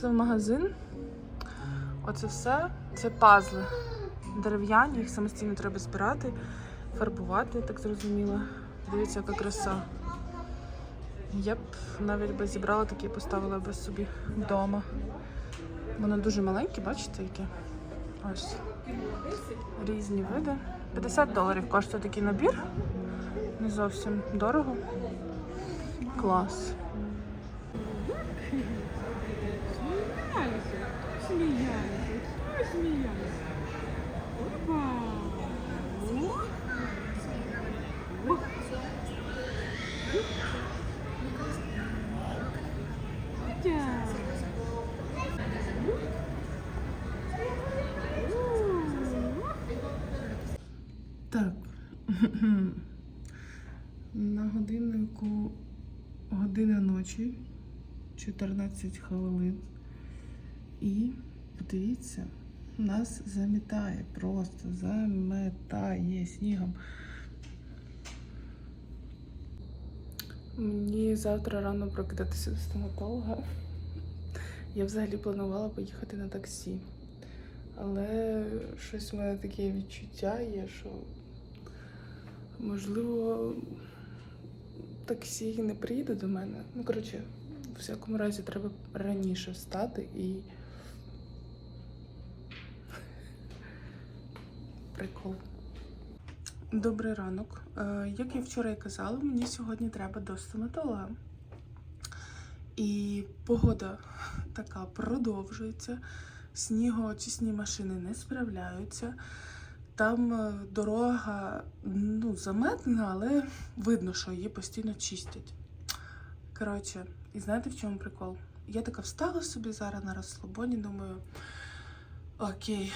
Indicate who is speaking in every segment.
Speaker 1: Це в магазин. Оце все. Це пазли. Дерев'яні, їх самостійно треба збирати, фарбувати, я так зрозуміла. Дивіться, яка краса. Я б навіть би зібрала такі і поставила би собі вдома. Воно дуже маленьке, бачите, яке? Ось. Різні види. 50 доларів коштує такий набір. Не зовсім дорого. Клас.
Speaker 2: Смеялись, ой, смеялись. Опа!
Speaker 1: Так. На годиннику година ночі, 14 хвилин. І подивіться, нас замітає, просто заметає снігом. Мені завтра рано прокидатися до стоматолога. Я взагалі планувала поїхати на таксі. Але щось в мене таке відчуття є, що можливо таксі не приїде до мене. Ну, коротше, в всякому разі, треба раніше встати і. Прикол. Добрий ранок. Е, Як я вчора і казала, мені сьогодні треба до стоматолога. І погода така продовжується. Снігоочисні машини не справляються. Там е, дорога ну, заметна, але видно, що її постійно чистять. Коротше, і знаєте в чому прикол? Я така встала собі зараз на розслабоні, думаю, окей,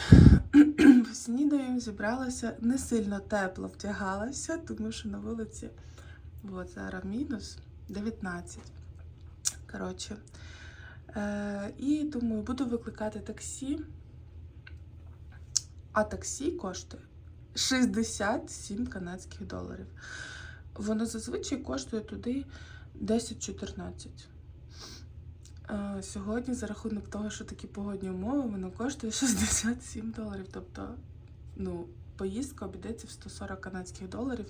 Speaker 1: снідаю, зібралася, не сильно тепло втягалася, тому що на вулиці от зараз мінус 19. Коротше. Е, і думаю, буду викликати таксі. А таксі коштує 67 канадських доларів. Воно зазвичай коштує туди 10-14. Е, Сьогодні, за рахунок того, що такі погодні умови, воно коштує 67 доларів. Тобто, ну, поїздка обійдеться в 140 канадських доларів,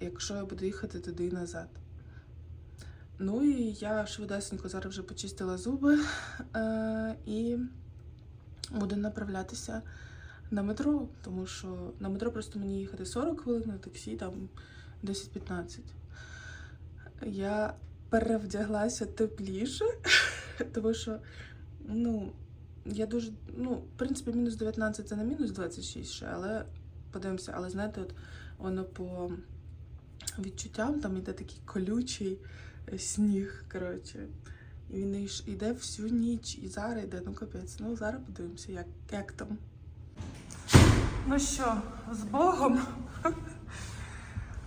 Speaker 1: якщо я буду їхати туди і назад. Ну і я швидесенько зараз вже почистила зуби е, і буду направлятися на метро, тому що на метро просто мені їхати 40 хвилин, на таксі там 10-15. Я перевдяглася тепліше, тому що, ну, я дуже, ну, в принципі, мінус 19 це не мінус 26 ще, але подивимося, але знаєте, от воно по відчуттям там іде такий колючий е, сніг, коротше. І він йде всю ніч, і зараз йде, ну капець. Ну зараз подивимося, як, як там. Ну що, з Богом.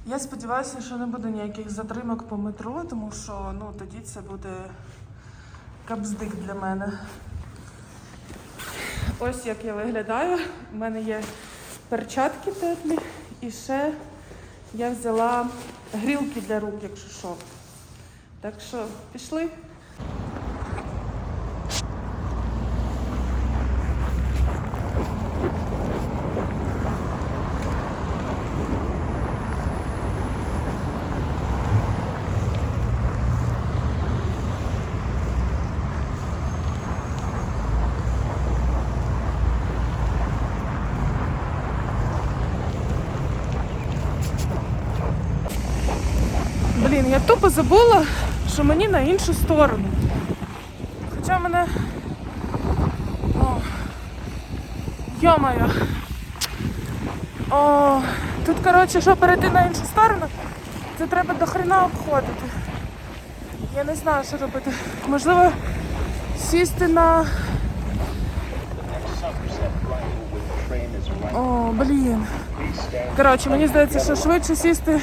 Speaker 1: Я сподіваюся, що не буде ніяких затримок по метро, тому що ну, тоді це буде капздик для мене. Ось як я виглядаю. У мене є перчатки теплі і ще я взяла грілки для рук, якщо що. Так що, пішли. Блін, я тупо забула, що мені на іншу сторону. Хоча мене. О, Йо-моє. О, тут, коротше, щоб перейти на іншу сторону, це треба до хрена обходити. Я не знаю, що робити. Можливо, сісти на. О, блін. Коротше, мені здається, що швидше сісти,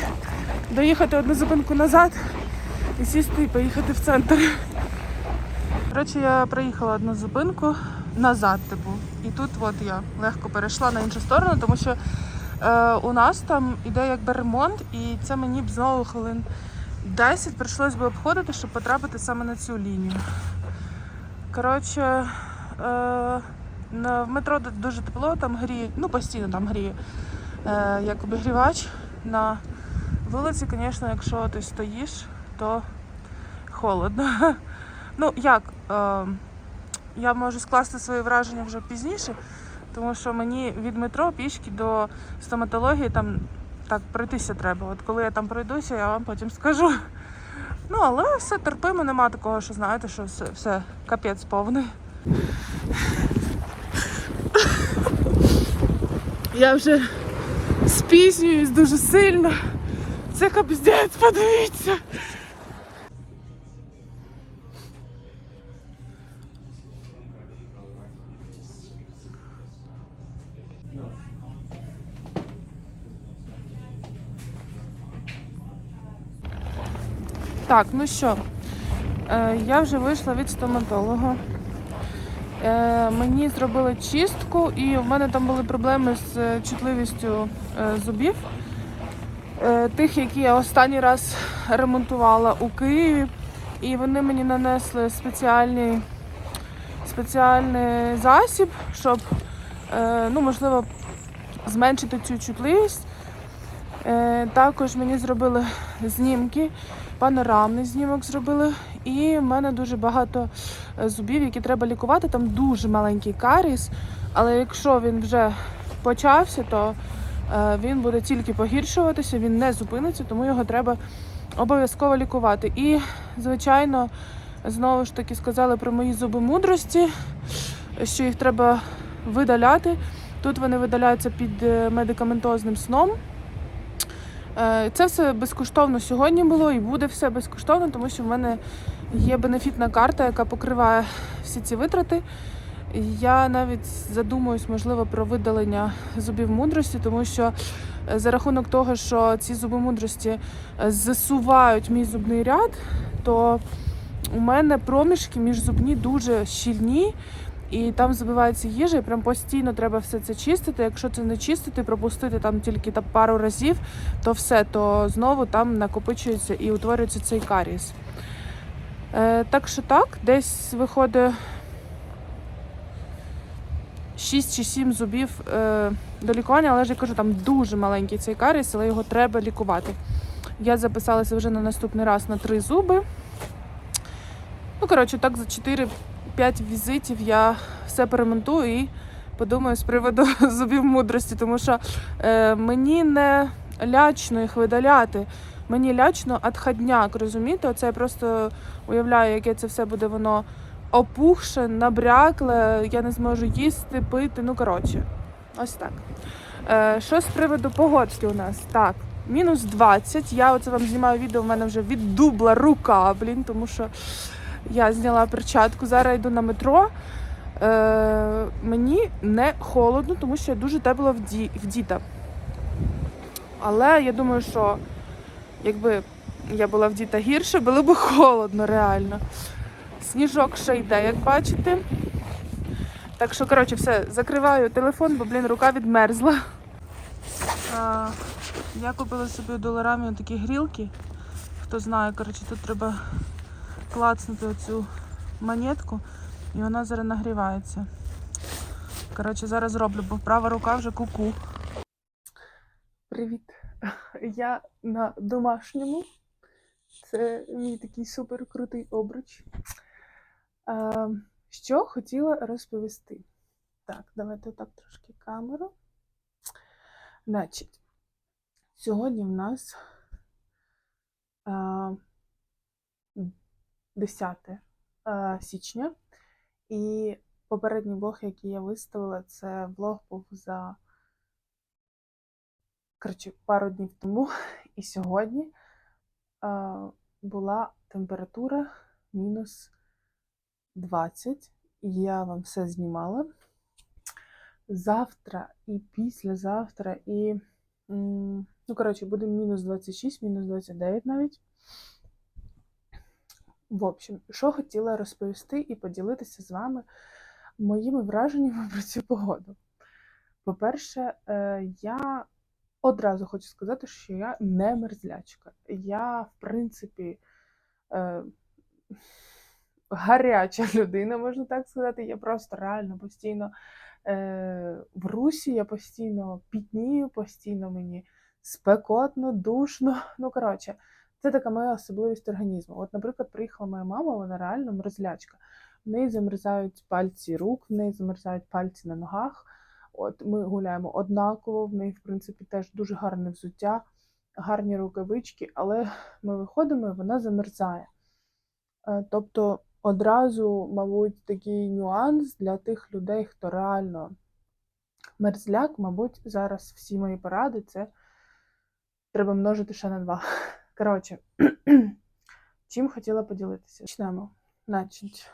Speaker 1: доїхати одну зупинку назад і сісти і поїхати в центр. Коротше, я проїхала одну зупинку назад, типу. І тут от я легко перейшла на іншу сторону, тому що е, у нас там іде якби ремонт, і це мені б знову хвилин 10 прийшлось би обходити, щоб потрапити саме на цю лінію. Коротше, е, в метро дуже тепло, там гріє, ну постійно там гріє е, як обігрівач. На вулиці, звісно, якщо ти стоїш, то холодно. Ну як, е, я можу скласти свої враження вже пізніше, тому що мені від метро пішки до стоматології там так пройтися треба. От коли я там пройдуся, я вам потім скажу. Ну, але все терпимо, нема такого, що знаєте, що все, все капець повний. Я вже спізнююсь дуже сильно. Це капздець, подивіться. Так, ну що, е, я вже вийшла від стоматолога. Е, мені зробили чистку, і в мене там були проблеми з е, чутливістю е, зубів. Е, тих, які я останній раз ремонтувала у Києві. І вони мені нанесли спеціальний, спеціальний засіб, щоб е, ну, можливо зменшити цю чутливість. Е, також мені зробили знімки, панорамний знімок зробили. І в мене дуже багато е, зубів, які треба лікувати. Там дуже маленький каріс. Але якщо він вже почався, то е, він буде тільки погіршуватися, він не зупиниться, тому його треба обов'язково лікувати. І, звичайно, знову ж таки сказали про мої зуби мудрості, що їх треба видаляти. Тут вони видаляються під медикаментозним сном. Е, Це все безкоштовно сьогодні було і буде все безкоштовно, тому що в мене є бенефітна карта, яка покриває всі ці витрати. Я навіть задумуюсь, можливо, про видалення зубів мудрості, тому що е, за рахунок того, що ці зуби мудрості е, засувають мій зубний ряд, то у мене проміжки міжзубні дуже щільні, і там забивається їжа, і прям постійно треба все це чистити. Якщо це не чистити, пропустити там тільки там пару разів, то все, то знову там накопичується і утворюється цей каріс. Е, так що так, десь виходить 6 чи 7 зубів е, до лікування, але ж я кажу, там дуже маленький цей каріс, але його треба лікувати. Я записалася вже на наступний раз на 3 зуби. Ну, коротше, так за 4-5 візитів я все перемонтую і подумаю з приводу зубів мудрості, тому що е, мені не лячно їх видаляти. Мені лячно отходняк, розумієте? Оце я просто уявляю, яке це все буде воно опухше, набрякле, я не зможу їсти, пити. Ну, коротше, ось так. Е, що з приводу погодки у нас? Так, мінус 20. Я оце вам знімаю відео, в мене вже віддубла рука, блін, тому що я зняла перчатку. Зараз йду на метро. Е, мені не холодно, тому що я дуже тепло вді, вдіта. Але я думаю, що якби я була вдіта гірше, було б холодно реально. Сніжок ще йде, як бачите. Так що, коротше, все, закриваю телефон, бо, блін, рука відмерзла. А, я купила собі у доларамі такі грілки. Хто знає, коротше, тут треба клацнути оцю монетку, і вона зараз нагрівається. Коротше, зараз зроблю, бо права рука вже куку. Привіт. Я на домашньому. Це мій такий супер крутий обруч. Що хотіла розповісти? Так, давайте так трошки камеру. Значить, сьогодні в нас 10 а, січня, і попередній блог, який я виставила, це блог був за коротше, пару днів тому. І сьогодні а, була температура мінус 20. Я вам все знімала. Завтра і післязавтра, і, ну, коротше, буде мінус 26, мінус 29 навіть. В общем, що хотіла розповісти і поділитися з вами моїми враженнями про цю погоду. По-перше, е, я одразу хочу сказати, що я не мерзлячка. Я, в принципі, е, гаряча людина, можна так сказати. Я просто реально постійно е, в русі, я постійно пітнію, постійно мені спекотно, душно. Ну, коротше, це така моя особливість організму. От, наприклад, приїхала моя мама, вона реально мерзлячка. В неї замерзають пальці рук, в неї замерзають пальці на ногах. От ми гуляємо однаково, в неї, в принципі, теж дуже гарне взуття, гарні рукавички, але ми виходимо і вона замерзає. Е, Тобто одразу, мабуть, такий нюанс для тих людей, хто реально мерзляк, мабуть, зараз всі мої поради це треба множити ще на два. Коротше, чим хотіла поділитися? Почнемо. Значить,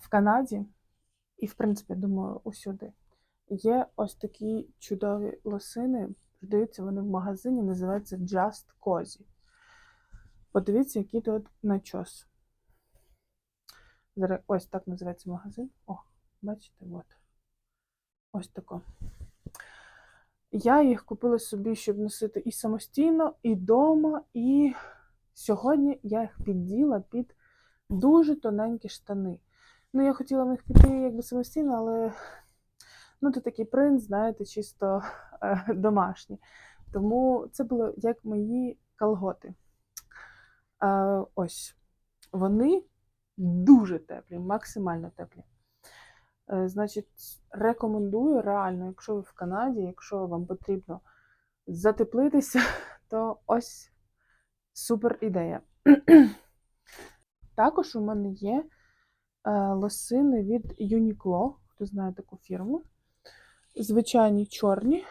Speaker 1: в Канаді, і, в принципі, думаю, усюди, є ось такі чудові лосини. Продаються вони в магазині, називаються Just Cozy. Подивіться, який тут начос. Зараз ось так називається магазин. О, бачите, от. Ось тако. Я їх купила собі, щоб носити і самостійно, і вдома, і сьогодні я їх підділа під дуже тоненькі штани. Ну, я хотіла в них піти якби самостійно, але ну, то такий принт, знаєте, чисто е, домашній. Тому це було як мої колготи. Е, ось. Вони дуже теплі, максимально теплі. Е, Значить, рекомендую реально, якщо ви в Канаді, якщо вам потрібно затеплитися, то ось супер ідея. Також у мене є е, лосини від Uniqlo, хто знає таку фірму. Звичайні чорні.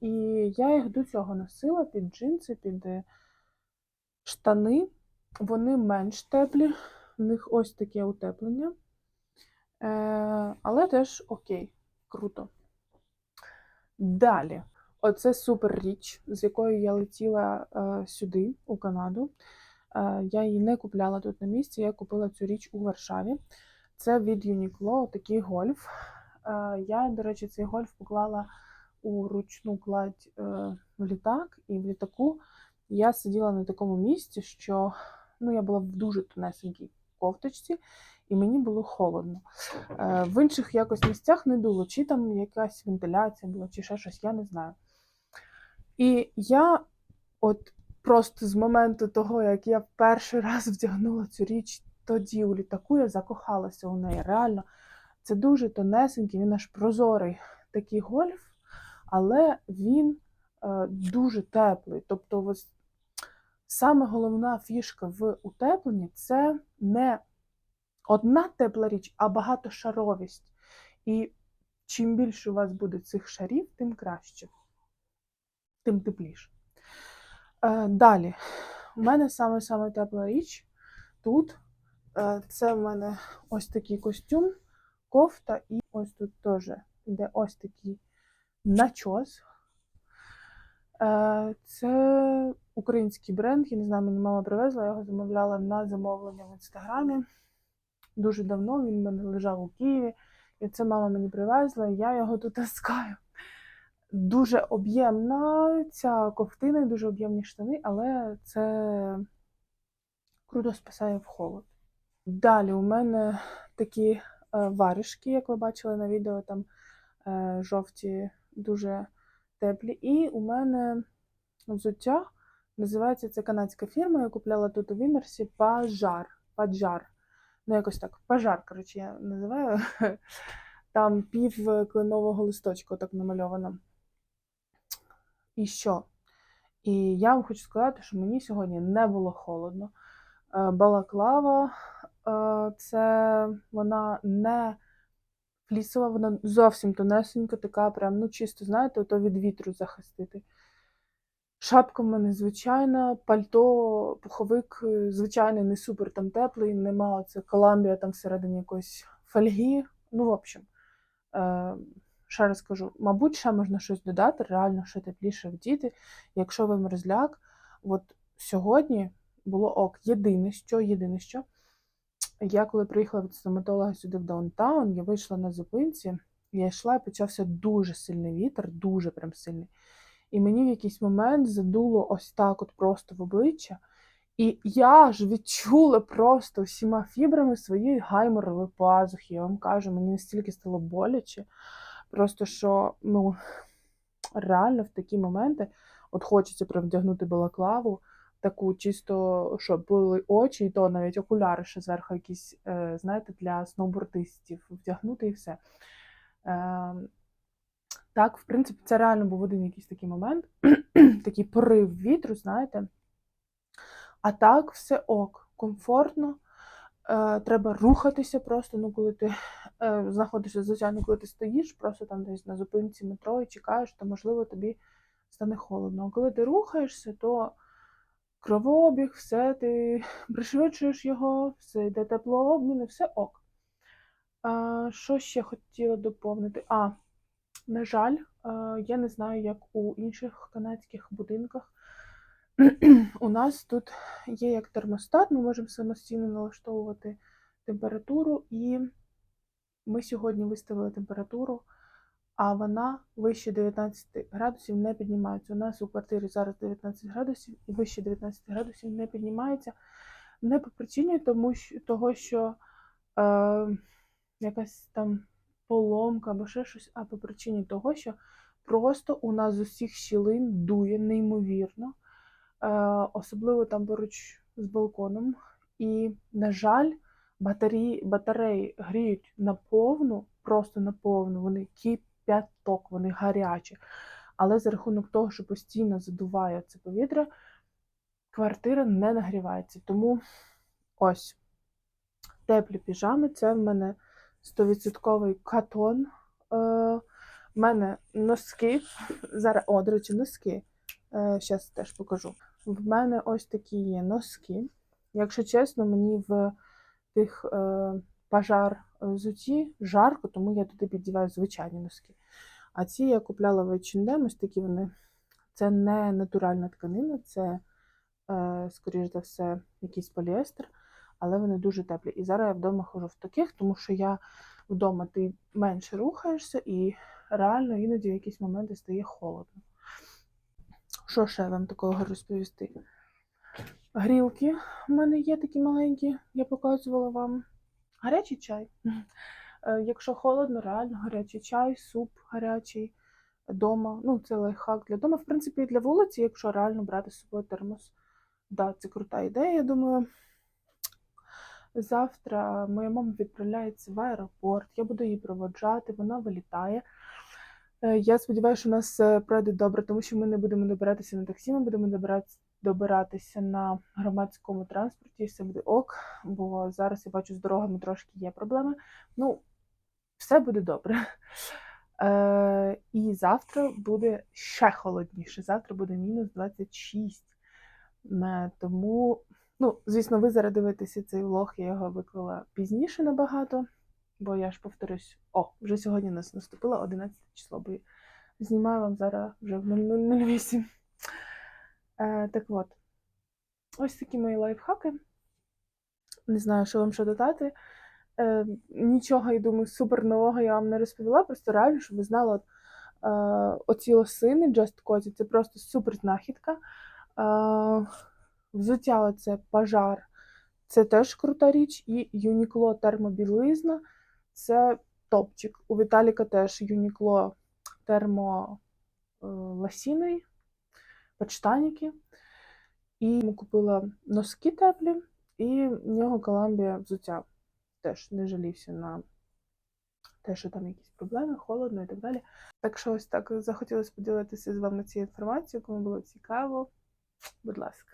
Speaker 1: І я їх до цього носила під джинси, під е, штани. Вони менш теплі, в них ось таке утеплення. Е, але теж окей, круто. Далі, оце супер річ, з якою я летіла е, сюди, у Канаду. Е, я її не купляла тут на місці, я купила цю річ у Варшаві. Це від Uniqlo, такий гольф. Я, до речі, цей гольф поклала у ручну кладь в літак, і в літаку я сиділа на такому місці, що ну, я була в дуже тонесенькій кофточці, і мені було холодно. Е, В інших якось місцях не дуло, чи там якась вентиляція була, чи ще щось, я не знаю. І я от просто з моменту того, як я перший раз вдягнула цю річ, тоді у літаку я закохалася у неї. Реально, це дуже тонесенький, він аж прозорий такий гольф, але він е, дуже теплий. Тобто, ось саме головна фішка в утепленні це не одна тепла річ, а багатошаровість. І чим більше у вас буде цих шарів, тим краще, тим тепліше. Е, далі, у мене саме-саме тепла річ тут. Е, це в мене ось такий костюм, кофта, і ось тут теж йде ось такий начос. Е, Це український бренд, я не знаю, мені мама привезла, я його замовляла на замовлення в інстаграмі. Дуже давно він в мене лежав у Києві, і це мама мені привезла, і я його тут таскаю. Дуже об'ємна ця ковтина і дуже об'ємні штани, але це круто спасає в холод. Далі у мене такі е, варежки, як ви бачили на відео, там е, жовті, дуже теплі. І у мене взуття називається це канадська фірма. Я купляла тут у Вімерсі Пажар. Паджар. Ну, якось так. Пажар, коротше, я називаю. Там пів кленового листочка так намальовано. І що? І я вам хочу сказати, що мені сьогодні не було холодно. Е, Балаклава е, це вона не флісова, вона зовсім тонесенька, така, прям, ну чисто, знаєте, то від вітру захистити. Шапка в мене звичайна, пальто, пуховик е, звичайний, не супер там теплий, нема оце Коламбія там всередині якоїсь фольги. Ну, в общем, е, ще раз кажу, мабуть, ще можна щось додати, реально ще тепліше вдіти. Якщо ви мерзляк, от сьогодні було ок. Єдине що, єдине що. Я коли приїхала від стоматолога сюди в даунтаун, я вийшла на зупинці, я йшла і почався дуже сильний вітер, дуже прям сильний. І мені в якийсь момент задуло ось так, от просто в обличчя. І я ж відчула просто всіма фібрами своєї гайморової пазухи. Я вам кажу, мені настільки стало боляче. Просто що, ну, реально в такі моменти от хочеться прям вдягнути балаклаву, таку чисто, щоб були очі, і то навіть окуляри ще зверху якісь, е, знаєте, для сноубордистів вдягнути і все. Е, так, в принципі, це реально був один якийсь такий момент, такий порив вітру, знаєте. А так, все ок, комфортно. Е, треба рухатися просто, ну, коли ти е, знаходишся, звичайно, коли ти стоїш, просто там десь на зупинці метро і чекаєш, то можливо тобі стане холодно. А коли ти рухаєшся, то кровообіг, все, ти пришвидшуєш його, все йде теплообмін, і все ок. А, що ще хотіла доповнити? А, на жаль, е, я не знаю, як у інших канадських будинках. У нас тут є як термостат, ми можемо самостійно налаштовувати температуру, і ми сьогодні виставили температуру, а вона вище 19 градусів не піднімається. У нас у квартирі зараз 19 градусів, і вище 19 градусів не піднімається. Не по причині тому, що, того, що е, якась там поломка або ще щось, а по причині того, що просто у нас з усіх щілин дує неймовірно е, особливо там поруч з балконом. І, на жаль, батареї, батареї гріють наповну, просто наповну, вони кип'яток, вони гарячі. Але за рахунок того, що постійно задуває це повітря, квартира не нагрівається. Тому ось теплі піжами це в мене 100% катон. Е, мене носки. Зараз, о, до речі, носки. Зараз теж покажу. В мене ось такі є носки. Якщо чесно, мені в тих е, пожар взуті жарко, тому я туди піддіваю звичайні носки. А ці я купляла в H&M, ось такі вони. Це не натуральна тканина, це, е, скоріш за все, якийсь поліестер, але вони дуже теплі. І зараз я вдома хожу в таких, тому що я вдома ти менше рухаєшся, і реально іноді в якісь моменти стає холодно. Що ще вам такого розповісти? Грілки в мене є такі маленькі, я показувала вам. Гарячий чай. Е, Якщо холодно, реально гарячий чай, суп гарячий дома. Ну, це лайфхак для дома. В принципі, і для вулиці, якщо реально брати з собою термос. Да, це крута ідея. Я думаю, завтра моя мама відправляється в аеропорт, я буду її проводжати, вона вилітає. Е, Я сподіваюся, що у нас пройде добре, тому що ми не будемо добиратися на таксі, ми будемо добиратися, добиратися на громадському транспорті, все буде ок, бо зараз я бачу, з дорогами трошки є проблеми. Ну, все буде добре. Е, і завтра буде ще холодніше. Завтра буде мінус 26. Е, тому, ну, звісно, ви зараз дивитеся цей влог, я його виклала пізніше набагато. Бо я ж повторюсь, о, вже сьогодні нас наступило 11 число, бо знімаю вам зараз вже в 0008. Е, так от, ось такі мої лайфхаки. Не знаю, що вам ще додати. Е, нічого, я думаю, супер нового я вам не розповіла, просто реально, щоб ви знали, от, е, оці лосини Just Cozy, це просто супер знахідка. Е, взуття оце пожар. Це теж крута річ. І Юнікло термобілизна це топчик. У Віталіка теж Юнікло термо е, почтаніки. І йому купила носки теплі, і в нього Коламбія взуття теж не жалівся на те, що там якісь проблеми, холодно і так далі. Так що ось так захотілося поділитися з вами цією інформацією, кому було цікаво. Будь ласка.